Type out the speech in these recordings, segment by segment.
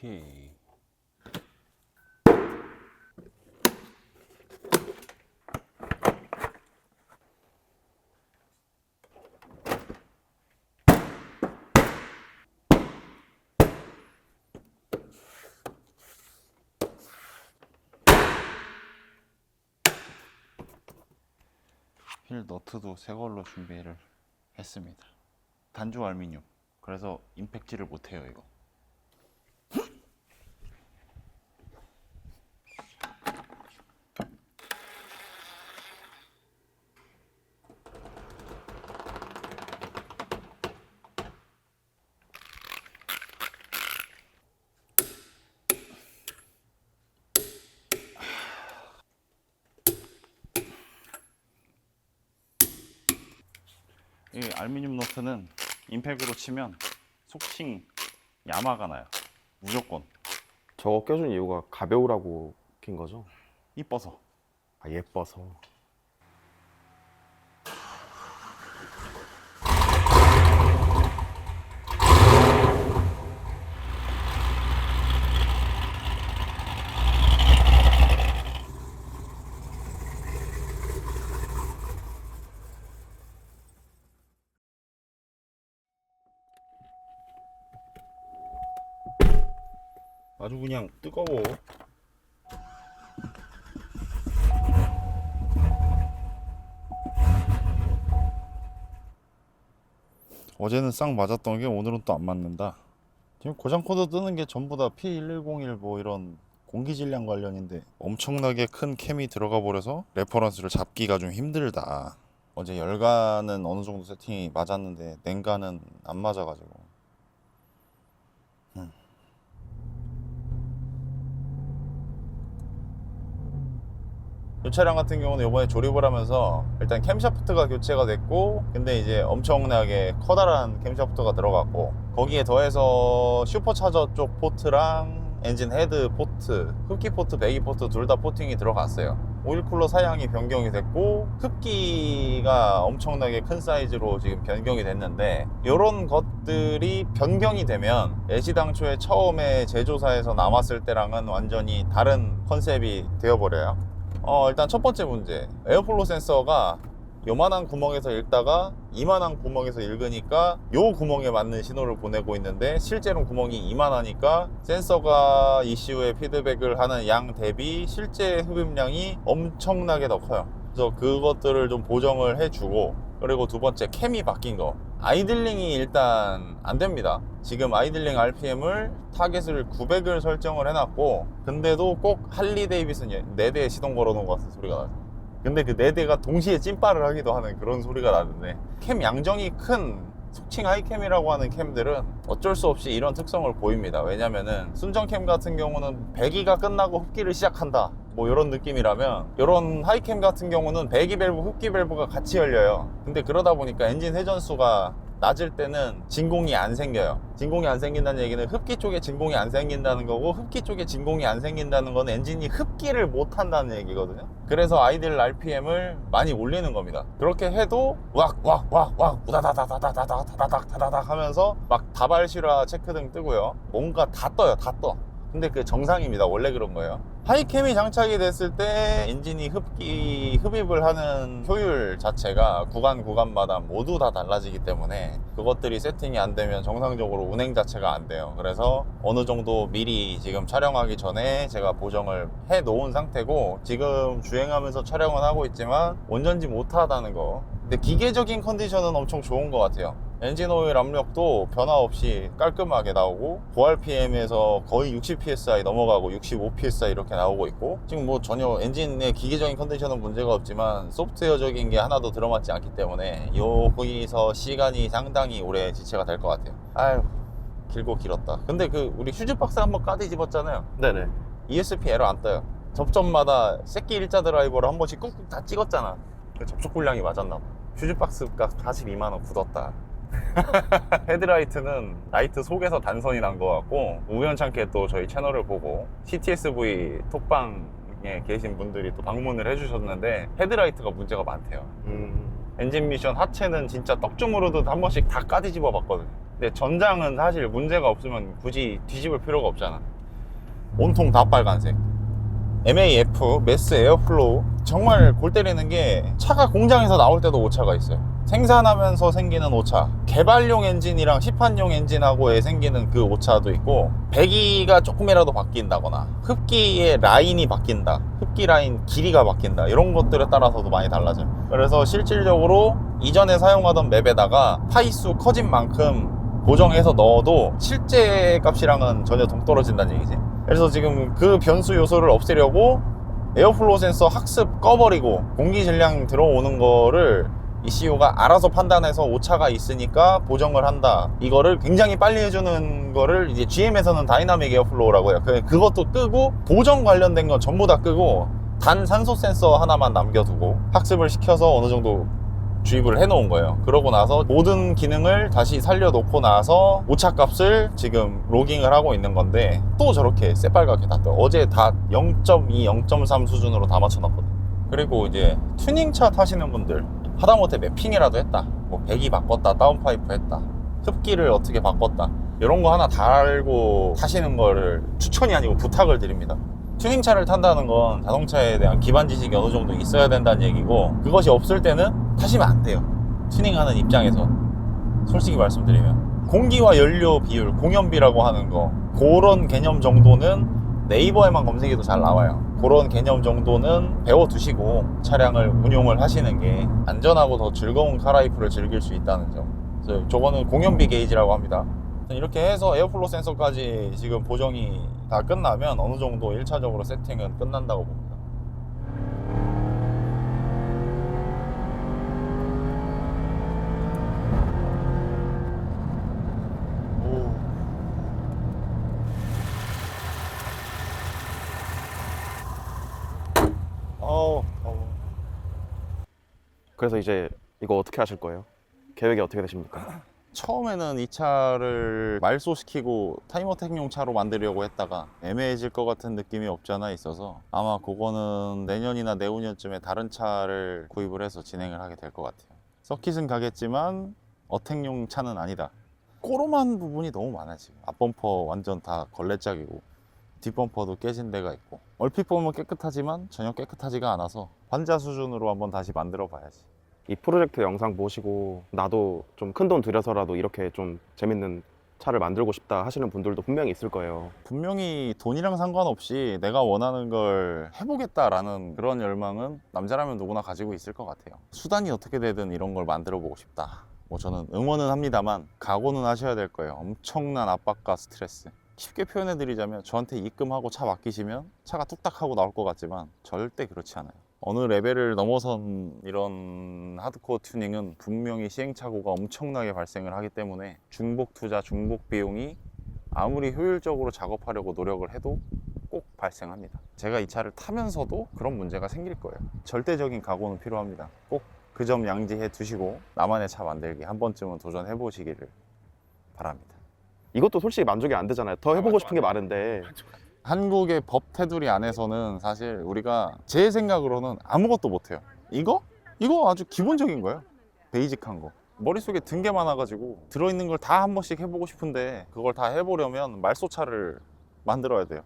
오케이. 휠 너트도 새 걸로 준비를 했습니다. 단조 알미늄. 그래서 임팩트를 못해요 이거. 이 알루미늄 너트는 임팩으로 치면 속칭 야마가 나요. 무조건 저거 껴준 이유가 가벼우라고 낀 거죠? 이뻐서. 아 예뻐서 아주 그냥 뜨거워. 어제는 싹 맞았던 게 오늘은 또 안 맞는다. 지금 고장 코드 뜨는 게 전부 다 P1101 뭐 이런 공기 질량 관련인데 엄청나게 큰 캠이 들어가 버려서 레퍼런스를 잡기가 좀 힘들다. 어제 열간은 어느 정도 세팅이 맞았는데 냉간은 안 맞아가지고 이 차량 같은 경우는 이번에 조립을 하면서 일단 캠샤프트가 교체가 됐고 근데 이제 엄청나게 커다란 캠샤프트가 들어갔고 거기에 더해서 슈퍼차저 쪽 포트랑 엔진 헤드 포트, 흡기 포트, 배기 포트 둘 다 포팅이 들어갔어요. 오일 쿨러 사양이 변경이 됐고 흡기가 엄청나게 큰 사이즈로 지금 변경이 됐는데 이런 것들이 변경이 되면 애시 당초에 처음에 제조사에서 나왔을 때랑은 완전히 다른 컨셉이 되어버려요. 어, 일단 첫 번째 문제. 에어플로 센서가 요만한 구멍에서 읽다가 이만한 구멍에서 읽으니까 요 구멍에 맞는 신호를 보내고 있는데 실제로 구멍이 이만하니까 센서가 이슈에 피드백을 하는 양 대비 실제 흡입량이 엄청나게 더 커요. 그래서 그것들을 좀 보정을 해주고 그리고 두 번째 캠이 바뀐 거 아이들링이 일단 안 됩니다. 지금 아이들링 RPM을 타겟을 900을 설정을 해놨고 근데도 꼭 할리 데이비슨 4대 시동 걸어놓은 것 같은 소리가 나요 근데 그 4대가 동시에 찐빠를 하기도 하는 그런 소리가 나는데 캠 양정이 큰 속칭 하이캠이라고 하는 캠들은 어쩔 수 없이 이런 특성을 보입니다. 왜냐면은 순정캠 같은 경우는 배기가 끝나고 흡기를 시작한다 뭐 이런 느낌이라면 이런 하이캠 같은 경우는 배기 밸브 흡기 밸브가 같이 열려요. 근데 그러다 보니까 엔진 회전수가 낮을 때는 진공이 안 생겨요. 진공이 안 생긴다는 얘기는 흡기 쪽에 진공이 안 생긴다는 거고 흡기 쪽에 진공이 안 생긴다는 건 엔진이 흡기를 못 한다는 얘기거든요. 그래서 아이들 RPM을 많이 올리는 겁니다. 그렇게 해도 왁왁왁왁 우다다다다다다다다닥 다다닥 하면서 막 다발실화 체크등 뜨고요. 뭔가 다 떠요 다 떠 근데 그 정상입니다. 원래 그런 거예요. 하이캠이 장착이 됐을 때 엔진이 흡기, 흡입을 하는 효율 자체가 구간 구간마다 모두 다 달라지기 때문에 그것들이 세팅이 안 되면 정상적으로 운행 자체가 안 돼요. 그래서 어느 정도 미리 지금 촬영하기 전에 제가 보정을 해 놓은 상태고 지금 주행하면서 촬영은 하고 있지만 온전지 못하다는 거. 근데 기계적인 컨디션은 엄청 좋은 것 같아요. 엔진 오일 압력도 변화 없이 깔끔하게 나오고 9rpm에서 거의 60psi 넘어가고 65psi 이렇게 나오고 있고 지금 뭐 전혀 엔진의 기계적인 컨디션은 문제가 없지만 소프트웨어적인 게 하나도 들어맞지 않기 때문에 여기서 시간이 상당히 오래 지체가 될 것 같아요. 아유 길고 길었다. 근데 그 우리 휴즈 박스 한번 까디 집었잖아요. 네네. ESP 에러 안 떠요. 접점마다 새끼 일자 드라이버를 한 번씩 꾹꾹 다 찍었잖아. 그 접촉 불량이 맞았나 봐. 휴즈 박스 값 42만원 굳었다 헤드라이트는 라이트 속에서 단선이 난 것 같고 우연찮게 또 저희 채널을 보고 CTSV 톡방에 계신 분들이 또 방문을 해주셨는데 헤드라이트가 문제가 많대요 음 엔진 미션 하체는 진짜 떡주무르듯 한 번씩 다 까뒤집어 봤거든. 근데 전장은 사실 문제가 없으면 굳이 뒤집을 필요가 없잖아. 온통 다 빨간색. MAF, 매스 에어플로우. 정말 골 때리는 게 차가 공장에서 나올 때도 오차가 있어요. 생산하면서 생기는 오차. 개발용 엔진이랑 시판용 엔진하고에 생기는 그 오차도 있고, 배기가 조금이라도 바뀐다거나, 흡기의 라인이 바뀐다. 흡기 라인 길이가 바뀐다. 이런 것들에 따라서도 많이 달라져요. 그래서 실질적으로 이전에 사용하던 맵에다가 파이수 커진 만큼 고정해서 넣어도 실제 값이랑은 전혀 동떨어진다는 얘기지. 그래서 지금 그 변수 요소를 없애려고 에어플로우 센서 학습 꺼버리고 공기 질량 들어오는 거를 ECU가 알아서 판단해서 오차가 있으니까 보정을 한다. 이거를 굉장히 빨리 해주는 거를 이제 GM에서는 다이나믹 에어플로우라고 해요. 그- 그것도 끄고 보정 관련된 건 전부 다 끄고 단 산소 센서 하나만 남겨두고 학습을 시켜서 어느 정도 주입을 해놓은 거예요. 그러고 나서 모든 기능을 다시 살려놓고 나서 오차 값을 지금 로깅을 하고 있는 건데 또 저렇게 새빨갛게 다 떠. 어제 다 0.2, 0.3 수준으로 다 맞춰놨거든. 그리고 이제 튜닝차 타시는 분들 하다못해 매핑이라도 했다. 뭐 배기 바꿨다, 다운파이프 했다. 흡기를 어떻게 바꿨다. 이런 거 하나 달고 타시는 거를 추천이 아니고 부탁을 드립니다. 튜닝차를 탄다는 건 자동차에 대한 기반 지식이 어느 정도 있어야 된다는 얘기고 그것이 없을 때는 타시면 안 돼요. 튜닝하는 입장에서 솔직히 말씀드리면 공기와 연료 비율, 공연비라고 하는 거 그런 개념 정도는 네이버에만 검색해도 잘 나와요. 그런 개념 정도는 배워두시고 차량을 운용을 하시는 게 안전하고 더 즐거운 카라이프를 즐길 수 있다는 점. 그래서 저거는 공연비 게이지라고 합니다. 이렇게 해서 에어플로 센서까지 지금 보정이 다 끝나면 어느 정도 1차적으로 세팅은 끝난다고 봅니다. 오. 어우, 어우. 그래서 이제 이거 어떻게 하실 거예요? 계획이 어떻게 되십니까? 처음에는 이 차를 말소시키고 타임어택용 차로 만들려고 했다가 애매해질 것 같은 느낌이 없지 않아 있어서 아마 그거는 내년이나 내후년쯤에 다른 차를 구입을 해서 진행을 하게 될 것 같아요. 서킷은 가겠지만 어택용 차는 아니다. 꼬롬한 부분이 너무 많아 지금. 앞범퍼 완전 다 걸레짝이고 뒷범퍼도 깨진 데가 있고 얼핏 보면 깨끗하지만 전혀 깨끗하지가 않아서 환자 수준으로 한번 다시 만들어 봐야지. 이 프로젝트 영상 보시고 나도 좀 큰 돈 들여서라도 이렇게 좀 재밌는 차를 만들고 싶다 하시는 분들도 분명히 있을 거예요. 분명히 돈이랑 상관없이 내가 원하는 걸 해보겠다라는 그런 열망은 남자라면 누구나 가지고 있을 것 같아요. 수단이 어떻게 되든 이런 걸 만들어 보고 싶다. 뭐 저는 응원은 합니다만 각오는 하셔야 될 거예요. 엄청난 압박과 스트레스. 쉽게 표현해 드리자면 저한테 입금하고 차 맡기시면 차가 뚝딱 하고 나올 것 같지만 절대 그렇지 않아요. 어느 레벨을 넘어선 이런 하드코어 튜닝은 분명히 시행착오가 엄청나게 발생을 하기 때문에 중복 투자, 중복 비용이 아무리 효율적으로 작업하려고 노력을 해도 꼭 발생합니다. 제가 이 차를 타면서도 그런 문제가 생길 거예요. 절대적인 각오는 필요합니다. 꼭 그 점 양지해 두시고 나만의 차 만들기 한 번쯤은 도전해 보시기를 바랍니다. 이것도 솔직히 만족이 안 되잖아요. 더 해보고 싶은 게 많은데 한국의 법 테두리 안에서는 사실 우리가 제 생각으로는 아무것도 못해요. 이거? 이거 아주 기본적인 거예요. 베이직한 거. 머릿속에 든 게 많아가지고 들어있는 걸 다 한 번씩 해보고 싶은데 그걸 다 해보려면 말소차를 만들어야 돼요.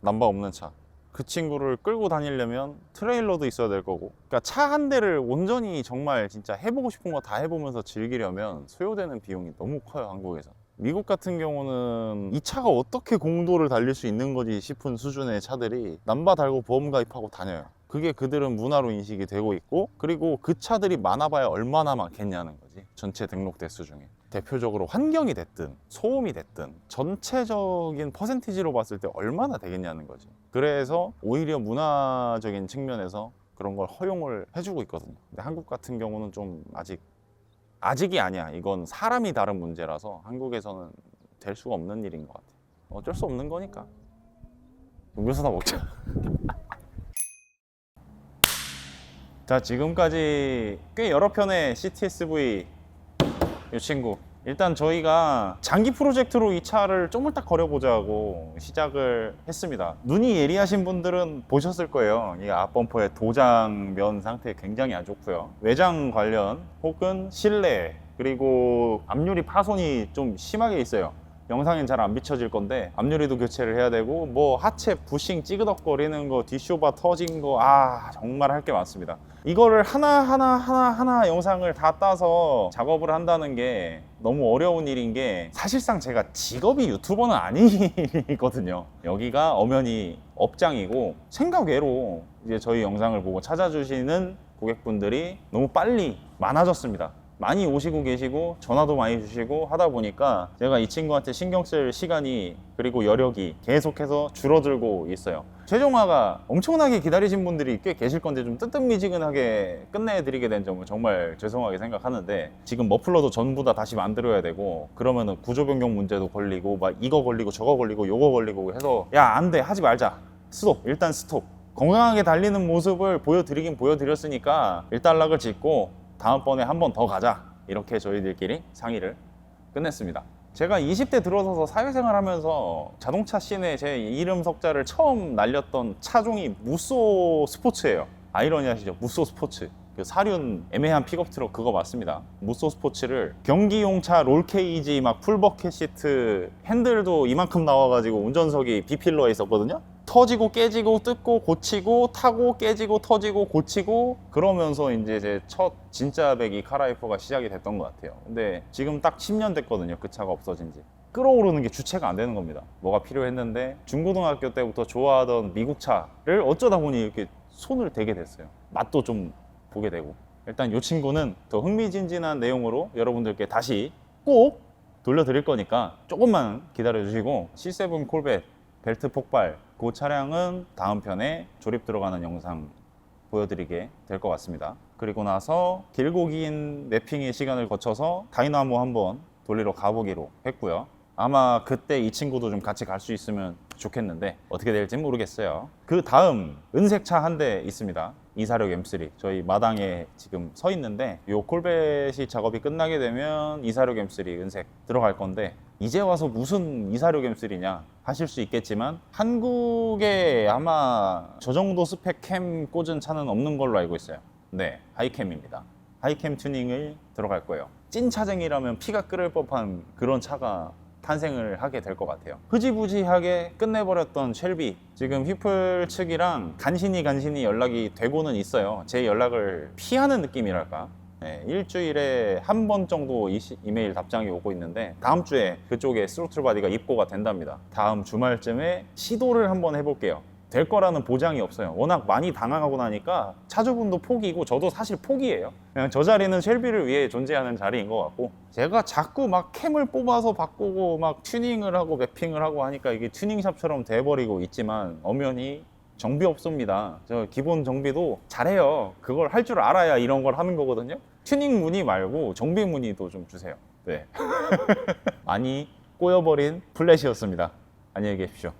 남바 없는 차. 그 친구를 끌고 다니려면 트레일러도 있어야 될 거고. 그러니까 차 한 대를 온전히 정말 진짜 해보고 싶은 거 다 해보면서 즐기려면 소요되는 비용이 너무 커요, 한국에서. 미국 같은 경우는 이 차가 어떻게 공도를 달릴 수 있는 거지 싶은 수준의 차들이 남바 달고 보험 가입하고 다녀요. 그게 그들은 문화로 인식이 되고 있고 그리고 그 차들이 많아봐야 얼마나 많겠냐는 거지. 전체 등록 대수 중에. 대표적으로 환경이 됐든 소음이 됐든 전체적인 퍼센티지로 봤을 때 얼마나 되겠냐는 거지. 그래서 오히려 문화적인 측면에서 그런 걸 허용을 해주고 있거든요. 근데 한국 같은 경우는 좀 아직 아직이 아니야. 이건 사람이 다른 문제라서 한국에서는 될 수가 없는 일인 것 같아. 어쩔 수 없는 거니까. 음료수나 먹자. 자, 지금까지 꽤 여러 편의 CTSV 이 친구 일단 저희가 장기 프로젝트로 이 차를 쪼물딱 거려보자고 시작을 했습니다. 눈이 예리하신 분들은 보셨을 거예요. 이 앞범퍼의 도장면 상태 굉장히 안 좋고요. 외장 관련 혹은 실내 그리고 앞유리 파손이 좀 심하게 있어요. 영상엔 잘 안 비춰질 건데 앞유리도 교체를 해야 되고 뭐 하체 부싱 찌그덕거리는 거 뒷쇼바 터진 거 아 정말 할 게 많습니다 이거를 하나하나 하나하나 영상을 다 따서 작업을 한다는 게 너무 어려운 일인 게 사실상 제가 직업이 유튜버는 아니거든요. 여기가 엄연히 업장이고 생각 외로 이제 저희 영상을 보고 찾아주시는 고객분들이 너무 빨리 많아졌습니다 많이 오시고 계시고 전화도 많이 주시고 하다 보니까 제가 이 친구한테 신경 쓸 시간이 그리고 여력이 계속해서 줄어들고 있어요. 최종화가 엄청나게 기다리신 분들이 꽤 계실 건데 좀 뜨뜻미지근하게 끝내드리게 된 점은 정말 죄송하게 생각하는데 지금 머플러도 전부 다 다시 만들어야 되고 그러면은 구조 변경 문제도 걸리고 막 이거 걸리고 저거 걸리고 요거 걸리고 해서 야 안 돼. 하지 말자. 스톱. 일단 스톱. 건강하게 달리는 모습을 보여드리긴 보여드렸으니까 일단락을 짓고 다음번에 한 번 더 가자. 이렇게 저희들끼리 상의를 끝냈습니다. 제가 20대 들어서서 사회생활 하면서 자동차 씬에 제 이름 석자를 처음 날렸던 차종이 무쏘 스포츠예요. 아이러니하시죠? 무쏘 스포츠. 그 사륜 애매한 픽업 트럭 그거 맞습니다. 무쏘 스포츠를 경기용차 롤케이지 막 풀버켓 시트 핸들도 이만큼 나와가지고 운전석이 비필러에 있었거든요 터지고 깨지고 뜯고 고치고 타고 깨지고 터지고 고치고 그러면서 이제 제 첫 진짜 배기 카라이프가 시작이 됐던 것 같아요. 근데 지금 딱 10년 됐거든요. 그 차가 없어진 지. 끌어오르는 게 주체가 안 되는 겁니다. 뭐가 필요했는데 중고등학교 때부터 좋아하던 미국 차를 어쩌다 보니 이렇게 손을 대게 됐어요. 맛도 좀 보게 되고. 일단 이 친구는 더 흥미진진한 내용으로 여러분들께 다시 꼭 돌려드릴 거니까 조금만 기다려 주시고 C7 콜벳 벨트 폭발 그 차량은 다음 편에 조립 들어가는 영상 보여드리게 될 것 같습니다. 그리고 나서 길고 긴 랩핑의 시간을 거쳐서 다이나모 한번 돌리러 가보기로 했고요. 아마 그때 이 친구도 좀 같이 갈 수 있으면 좋겠는데 어떻게 될지 모르겠어요. 그 다음 은색 차 한 대 있습니다. 246 M3 저희 마당에 지금 서 있는데 요 콜벳이 작업이 끝나게 되면 246 M3 은색 들어갈 건데 이제 와서 무슨 246 M3냐 하실 수 있겠지만 한국에 아마 저 정도 스펙 캠 꽂은 차는 없는 걸로 알고 있어요. 네, 하이캠입니다. 하이캠 튜닝을 들어갈 거예요. 찐 차쟁이라면 피가 끓을 법한 그런 차가 탄생을 하게 될 것 같아요. 흐지부지하게 끝내버렸던 쉘비. 지금 휘플 측이랑 간신히 간신히 연락이 되고는 있어요. 제 연락을 피하는 느낌이랄까. 네, 일주일에 한 번 정도 이 이메일 답장이 오고 있는데 다음 주에 그쪽에 스로틀 바디가 입고가 된답니다. 다음 주말쯤에 시도를 한번 해볼게요. 될 거라는 보장이 없어요. 워낙 많이 당황하고 나니까 차주분도 포기고 저도 사실 포기예요. 그냥 저 자리는 쉘비를 위해 존재하는 자리인 것 같고 제가 자꾸 막 캠을 뽑아서 바꾸고 막 튜닝을 하고 매핑을 하고 하니까 이게 튜닝샵처럼 돼버리고 있지만 엄연히 정비 없습니다. 저 기본 정비도 잘해요. 그걸 할 줄 알아야 이런 걸 하는 거거든요. 튜닝 문의 말고 정비 문의도 좀 주세요. 네. 많이 꼬여버린 플랫이었습니다. 안녕히 계십시오.